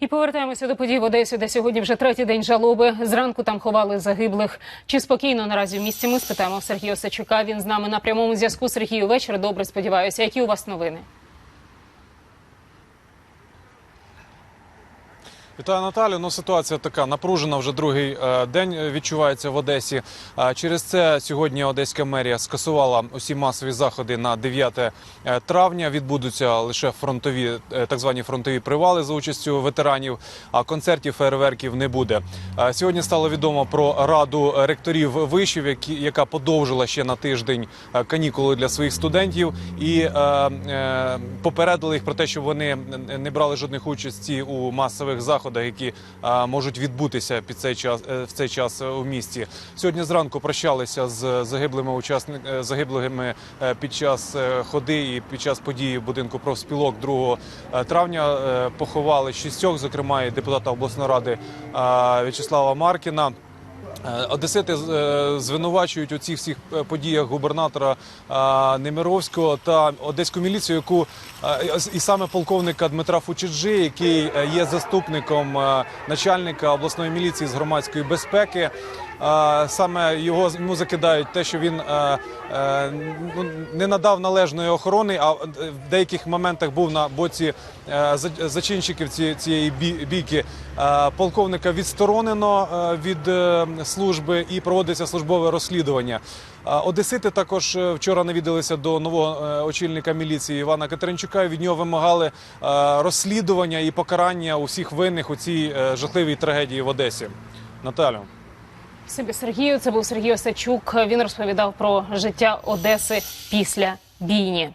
І повертаємося до подій в Одесі, де сьогодні вже третій день жалоби. Зранку там ховали загиблих. Чи спокійно наразі в місті ми спитаємо Сергія Осачука. Він з нами на прямому зв'язку. Сергію, вечір. Добре, сподіваюся. Які у вас новини? Вітаю Наталю. Ну ситуація така напружена вже другий е, день е, відчувається в Одесі. Е, через це сьогодні Одеська мерія скасувала усі масові заходи на 9 е, травня. Відбудуться лише фронтові, так звані фронтові привали за участю ветеранів. А концертів фейерверків не буде. Сьогодні стало відомо про раду ректорів вишів, які яка подовжила ще на тиждень канікули для своїх студентів, і попередили їх про те, що вони не брали жодних участі у масових заходах, які е, можуть відбутися під цей час е, в цей час у місті. Сьогодні зранку прощалися з загиблими учасник е, загиблими е, під час е, ходи і під час події в будинку профспілок 2 травня. Е, Поховали шістьох, зокрема і депутата обласної ради е, В'ячеслава Маркіна. Е, Одесити е, звинувачують у цих всіх е, подіях губернатора Немировського та одеську міліцію, яку і саме полковника Дмитра Фучиджи, який є заступником начальника обласної міліції з громадської безпеки. Саме його йому закидають те, що він ну, не надав належної охорони, а в деяких моментах був на боці зачинщиків ці- цієї бі- бійки. Полковника відсторонено від служби і проводиться службове розслідування. Одесити також е, вчора навідалися до нового е, очільника міліції Івана Катеринчука. Від нього вимагали е, розслідування і покарання усіх винних у цій жахливій трагедії в Одесі. Наталю. Собі Сергію, це був Сергій Осачук. Він розповідав про життя Одеси після бійні.